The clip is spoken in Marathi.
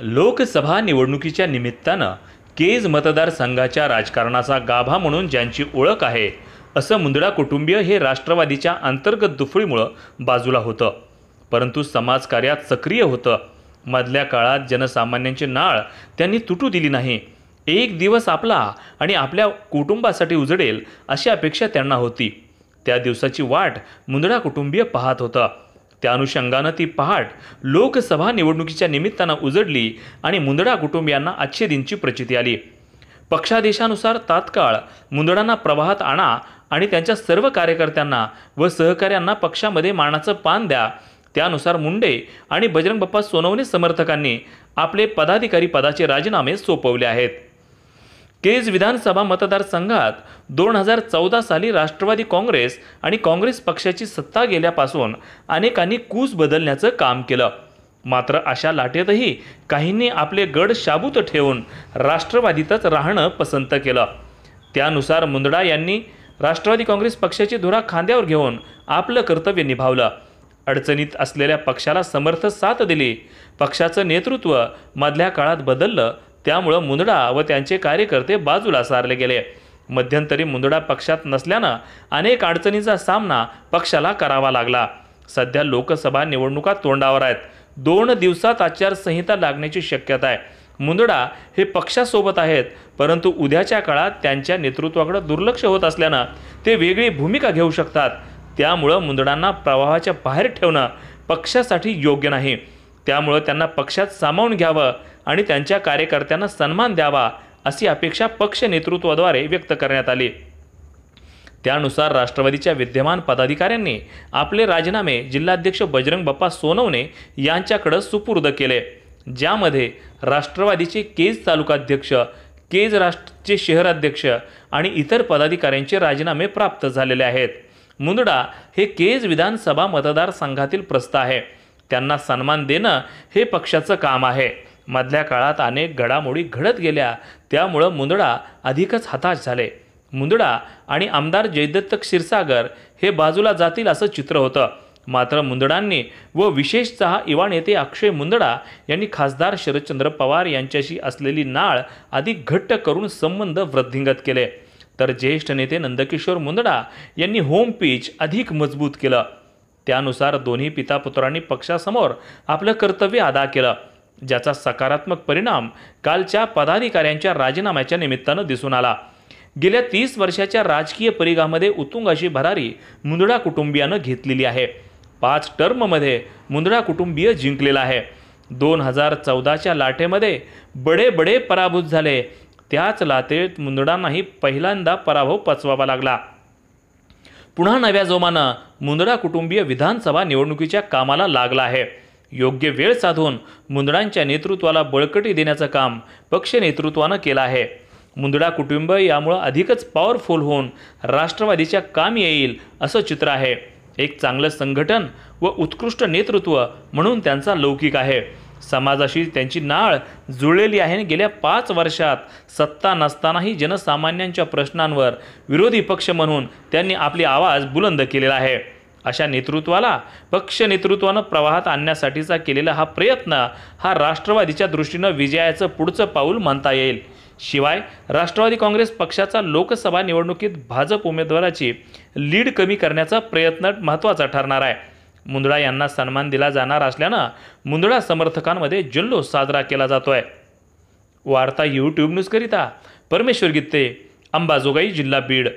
लोकसभा निवडणुकीच्या निमित्तानं केज मतदारसंघाच्या राजकारणाचा गाभा म्हणून ज्यांची ओळख आहे असं मुंदडा कुटुंबीय हे राष्ट्रवादीच्या अंतर्गत दुफळीमुळं बाजूला होतं. परंतु समाजकार्यात सक्रिय होतं. मधल्या काळात जनसामान्यांची नाळ त्यांनी तुटू दिली नाही. एक दिवस आपला आणि आपल्या कुटुंबासाठी उजडेल अशी अपेक्षा त्यांना होती. त्या दिवसाची वाट मुंदडा कुटुंबीय पाहत होतं. त्या अनुषंगानं ती पहाट लोकसभा निवडणुकीच्या निमित्तानं उजडली आणि मुंदडा कुटुंबियांना आजचे दिनची प्रचिती आली. पक्षादेशानुसार तात्काळ मुंदडांना प्रवाहात आणा आणि त्यांच्या सर्व कार्यकर्त्यांना व सहकाऱ्यांना पक्षामध्ये मानाचं पान द्या त्यानुसार मुंडे आणि बजरंग बाप्पा सोनवणे समर्थकांनी आपले पदाधिकारी पदाचे राजीनामे सोपवले आहेत. केज विधानसभा मतदारसंघात दोन हजार चौदा साली राष्ट्रवादी काँग्रेस आणि काँग्रेस पक्षाची सत्ता गेल्यापासून अनेकांनी कूस बदलण्याचं काम केलं. मात्र अशा लाटेतही काहींनी आपले गड शाबूत ठेवून राष्ट्रवादीतच राहणं पसंत केलं. त्यानुसार मुंदडा यांनी राष्ट्रवादी काँग्रेस पक्षाची धुरा खांद्यावर घेऊन आपलं कर्तव्य निभावलं. अडचणीत असलेल्या पक्षाला समर्थ साथ दिली. पक्षाचं नेतृत्व मधल्या काळात बदललं त्यामुळं मुंदडा व त्यांचे कार्यकर्ते बाजूला सारले गेले. मध्यंतरी मुंदडा पक्षात नसल्यानं अनेक अडचणींचा सामना पक्षाला करावा लागला. सध्या लोकसभा निवडणुका तोंडावर आहेत. दोन दिवसात आचारसंहिता लागण्याची शक्यता आहे. मुंदडा हे पक्षासोबत आहेत परंतु उद्याच्या काळात त्यांच्या नेतृत्वाकडे दुर्लक्ष होत असल्यानं ते वेगळी भूमिका घेऊ शकतात. त्यामुळं मुंदडांना प्रवाहाच्या बाहेर ठेवणं पक्षासाठी योग्य नाही. त्यामुळं त्यांना पक्षात सामावून घ्यावं आणि त्यांच्या कार्यकर्त्यांना सन्मान द्यावा अशी अपेक्षा पक्ष नेतृत्वाद्वारे व्यक्त करण्यात आली. त्यानुसार राष्ट्रवादीच्या विद्यमान पदाधिकाऱ्यांनी आपले राजीनामे जिल्हाध्यक्ष बजरंग बाप्पा सोनवणे यांच्याकडं सुपूर्द केले ज्यामध्ये राष्ट्रवादीचे केज तालुकाध्यक्ष केज राष्ट्रचे शहराध्यक्ष आणि इतर पदाधिकाऱ्यांचे राजीनामे प्राप्त झालेले आहेत. मुंदडा हे केज विधानसभा मतदारसंघातील प्रस्थ आहे. त्यांना सन्मान देणं हे पक्षाचं काम आहे. मधल्या काळात अनेक घडामोडी घडत गेल्या त्यामुळं मुंदडा अधिकच हताश झाले. मुंदडा आणि आमदार जयदत्त क्षीरसागर हे बाजूला जातील असं चित्र होतं. मात्र मुंदडांनी व विशेषतः इवा नेते अक्षय मुंदडा यांनी खासदार शरदचंद्र पवार यांच्याशी असलेली नाळ अधिक घट्ट करून संबंध वृद्धिंगत केले. तर ज्येष्ठ नेते नंदकिशोर मुंदडा यांनी होम पिच अधिक मजबूत केलं. त्यानुसार दोन्ही पितापुत्रांनी पक्षासमोर आपलं कर्तव्य अदा केलं ज्याचा सकारात्मक परिणाम कालच्या पदाधिकाऱ्यांच्या राजीनाम्याच्या निमित्तानं दिसून आला. गेल्या तीस वर्षाच्या राजकीय परिघामध्ये उत्तुंगाशी भरारी मुंदडा कुटुंबियानं घेतलेली आहे. पाच टर्ममध्ये मुंदडा कुटुंबीय जिंकलेला आहे. दोन हजार चौदाच्या लाटेमध्ये बडे बडे पराभूत झाले. त्याच लातेत मुंदडांनाही पहिल्यांदा पराभव पचवावा लागला. पुन्हा नव्या जोमानं मुंदडा कुटुंबीय विधानसभा निवडणुकीच्या कामाला लागला आहे. योग्य वेळ साधून मुंदडांच्या नेतृत्वाला बळकटी देण्याचं काम पक्ष नेतृत्वानं केलं आहे. मुंदडा कुटुंब यामुळं अधिकच पॉवरफुल होऊन राष्ट्रवादीच्या काम येईल असं चित्र आहे. एक चांगलं संघटन व उत्कृष्ट नेतृत्व म्हणून त्यांचा लौकिक आहे. समाजाशी त्यांची नाळ जुळलेली आहे आणि गेल्या पाच वर्षात सत्ता नसतानाही जनसामान्यांच्या प्रश्नांवर विरोधी पक्ष म्हणून त्यांनी आपली आवाज बुलंद केलेला आहे. अशा नेतृत्वाला पक्ष नेतृत्वानं प्रवाहात आणण्यासाठीचा केलेला हा प्रयत्न हा राष्ट्रवादीच्या दृष्टीनं विजयाचं पुढचं पाऊल म्हणता येईल. शिवाय राष्ट्रवादी काँग्रेस पक्षाचा लोकसभा निवडणुकीत भाजप उमेदवाराची लीड कमी करण्याचा प्रयत्न महत्त्वाचा ठरणार आहे. मुंदडा यांना सन्मान दिला जाणार असल्यानं मुंदडा समर्थकांमध्ये जल्लोष साजरा केला जातो आहे वार्ता यूट्यूब न्यूजकरिता परमेश्वर गित्ते अंबाजोगाई जिल्हा बीड.